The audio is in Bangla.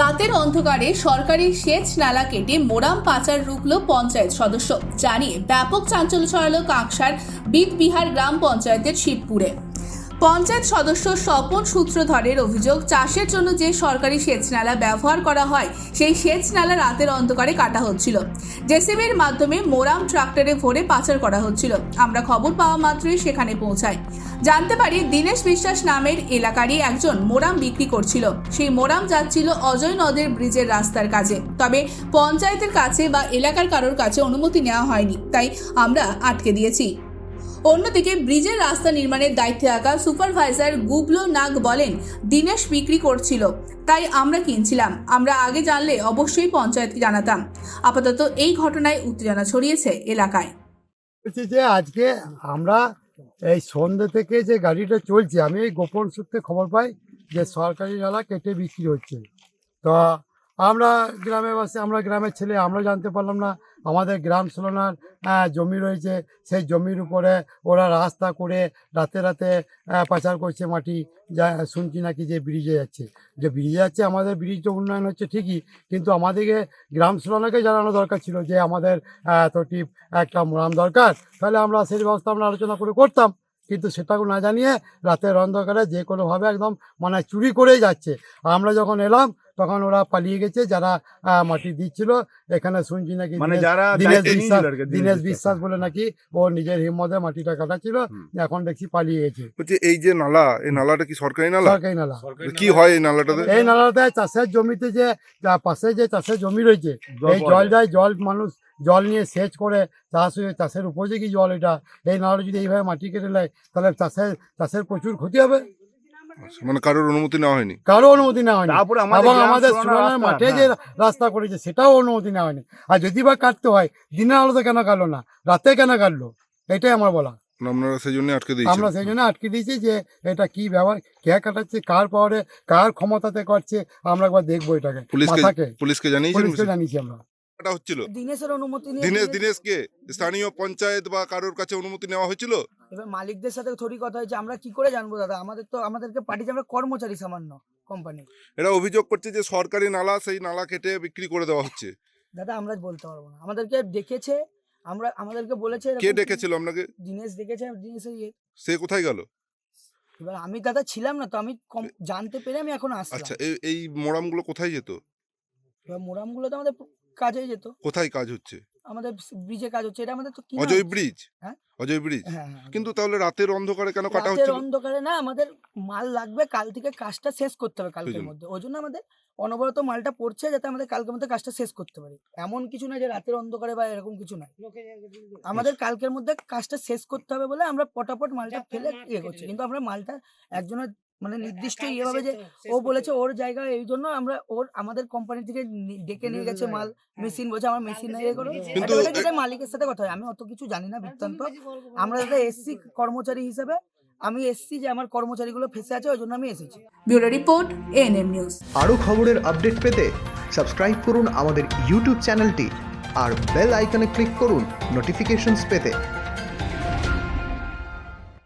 রাতের অন্ধকারে সরকারি সেচ নালা কেটে মোরাম পাচার রুখল পঞ্চায়েত সদস্য। জানিয়ে ব্যাপক চাঞ্চল্য ছড়ালো কাঁকসার বিটবিহার গ্রাম পঞ্চায়েতের শিবপুরে। পঞ্চায়েত সদস্য স্বপন সূত্রধরের অভিযোগ, চাষের জন্য যে সরকারি সেচ নালা ব্যবহার করা হয়, সেই সেচ নালা রাতের অন্ধকারে কাটা হচ্ছিল। জেসিবির মাধ্যমে মোরাম ট্রাক্টরে ভরে পাচার করা হচ্ছিল। আমরা খবর পাওয়া মাত্রই সেখানে পৌঁছাই। জানতে পারি, দীনেশ বিশ্বাস নামের এলাকারই একজন মোরাম বিক্রি করছিল। সেই মোরাম যাচ্ছিল অজয় নদের ব্রিজের রাস্তার কাজে তবে পঞ্চায়েতের কাছে বা এলাকার কারোর কাছে অনুমতি নেওয়া হয়নি। তাই আমরা আটকে দিয়েছি। অন্যদিকে ব্রিজের রাস্তা নির্মাণের দায়িত্বে থাকা সুপারভাইজার গুবলো নাগ বলেন, দিনেশ বিক্রি করছিল, তাই আমরা কিনছিলাম। আমরা আগে জানলে অবশ্যই পঞ্চায়েতকে জানাতাম। আপাতত এই ঘটনায় উত্তেজনা ছড়িয়েছে এলাকায়। যে আজকে আমরা এই সন্ধ্যে থেকে যে গাড়িটা চলছে, আমি এই গোপন সূত্রে খবর পাই যে সরকারি নালা কেটে বিক্রি হচ্ছে। তো আমরা গ্রামে বাসে, আমরা গ্রামের ছেলে, আমরা জানতে পারলাম না। আমাদের গ্রাম সোলনার জমি রয়েছে। সেই জমির উপরে ওরা রাস্তা করে রাতে রাতে পাচার করছে মাটি। যা শুনছি নাকি যে ব্রিজে যাচ্ছে। যে ব্রিজে যাচ্ছে, আমাদের ব্রিজ তো উন্নয়ন হচ্ছে ঠিকই। কিন্তু আমাদেরকে গ্রাম সোলনাকে জানানো দরকার ছিল যে আমাদের টিপ একটা মোরাম দরকার। তাহলে আমরা সেই ব্যবস্থা আমরা আলোচনা করে করতাম। কিন্তু সেটাও না জানিয়ে রাতের অন্ধকারে যে কোনোভাবে একদম মানে চুরি করেই যাচ্ছে। আমরা যখন এলাম তখন ওরা পালিয়ে গেছে যারা আহ, মাটি দিচ্ছিল এখানে শুনছি নাকি মানে দীনেশ- বিশ্বাস দীনেশ বিশ্বাস। বলে নাকি ও নিজের হিম্মতে মাটিটা কাটাচ্ছিল এখন দেখছি পালিয়ে গেছে। এই যে নালা এই নালাটা কি সরকারি নালা? সরকারি নালা। কি হয় এই নালাটাতে? এই নালাতে চাষের জমিতে যে পাশে যে চাষের জমি রয়েছে এই জল যায়। যায় জল মানুষ জল নিয়ে সেচ করে চাষ হয়ে চাষের উপযোগী জল এটা। এই নালা যদি এইভাবে মাটি কেটে নেয় তাহলে চাষের চাষের প্রচুর ক্ষতি হবে। মানে কারোর অনুমতি নেওয়া হয়নি? কারও অনুমতি নেওয়া হয়নি। তারপরে আমাদের এবং আমাদের সোনার মাঠে। যে রাস্তা করেছে সেটাও অনুমতি নেওয়া হয়নি। আর যদি বা কাটতে হয় দিনের আলোতে কেন কাটলো না? রাতে কেন কাটলো? এটাই আমার বলা। আপনারা সেই জন্য আটকে আমরা সেই জন্য আটকে দিয়েছি যে এটা কি ব্যবহার কে কাটাচ্ছে কার পাওয়ারে কার ক্ষমতাতে করছে আমরা একবার দেখব এটাকে পুলিশকে পুলিশকে জানিয়েছেন পুলিশকে জানিয়েছি আমরা। এটা হচ্ছিল? দিনেশের অনুমতি নিয়ে দিনেশ দিনেশ- দিনেশকে স্থানীয় পঞ্চায়েত বা কারোর কাছে অনুমতি নেওয়া হয়েছিল? এবার মালিকদের সাথে থরি কথা হয়েছে আমরা কি করে জানব দাদা? আমাদের তো আমাদেরকে পাঠিয়েছে আমরা কর্মচারী সামান্য কোম্পানি এরা অভিযোগ করছে যে সরকারি নালা সেই নালা কেটে বিক্রি করে দেওয়া হচ্ছে। দাদা আমরা বলতে পারব না। আমাদেরকে দেখেছে আমরা আমাদেরকে বলেছে কে ডেকেছিল আপনাকে? দিনেশ দেখেছে দিনেশের ইয়ে সে কোথায় গেল? এবার আমি দাদা ছিলাম না তো আমি কম- জানতে পেরে আমি এখন আসছি আচ্ছা এই এই মোরামগুলো কোথায় যেত? এবার মোরামগুলো তো আমাদের কাজে যেত। কোথায় কাজ হচ্ছে? আমাদের ব্রিজে কাজ হচ্ছে। এটা আমাদের তো কি অজয় ব্রিজ হ্যাঁ? অজয় ব্রিজ হ্যাঁ হ্যাঁ কিন্তু তাহলে রাতের অন্ধকারে কেন কাটা রাতের অন্ধকারে না আমাদের মাল লাগবে কাল থেকে কাজটা শেষ করতে হবে কালকের মধ্যে। ওই জন্য আমাদের অনবরত মালটা পড়ছে যাতে আমাদের কালকের মধ্যে কাজটা শেষ করতে পারি। এমন কিছু না যে রাতের অন্ধকারে বা এরকম কিছু নাই। আমাদের কালকের মধ্যে কাজটা শেষ করতে হবে বলে আমরা পটাপট মালটা ফেলে ইয়ে করছি। কিন্তু আমরা মালটা একজনের মানে নির্দিষ্ট ইয়ে ভাবে যে ও বলেছে ওর জায়গা এই জন্য আমরা ওর আমাদের কোম্পানি থেকে ডেকে নিয়ে গেছে মাল। মেশিন বলছে আমার মেশিন নিয়ে করো। যেটা মালিকের সাথে কথা হয় আমি অত কিছু জানি না বৃত্তান্ত। আমরা যাতে এসছি কর্মচারী হিসেবে। আমি এসছি যে আমার কর্মচারীগুলো ফেসে আছে ওই জন্য আমি এসেছি। ব্যুরো রিপোর্ট এএনএম নিউজ আরও খবরের আপডেট পেতে সাবস্ক্রাইব করুন আমাদের ইউটিউব চ্যানেলটি আর বেল আইকনে ক্লিক করুন নোটিফিকেশনস পেতে।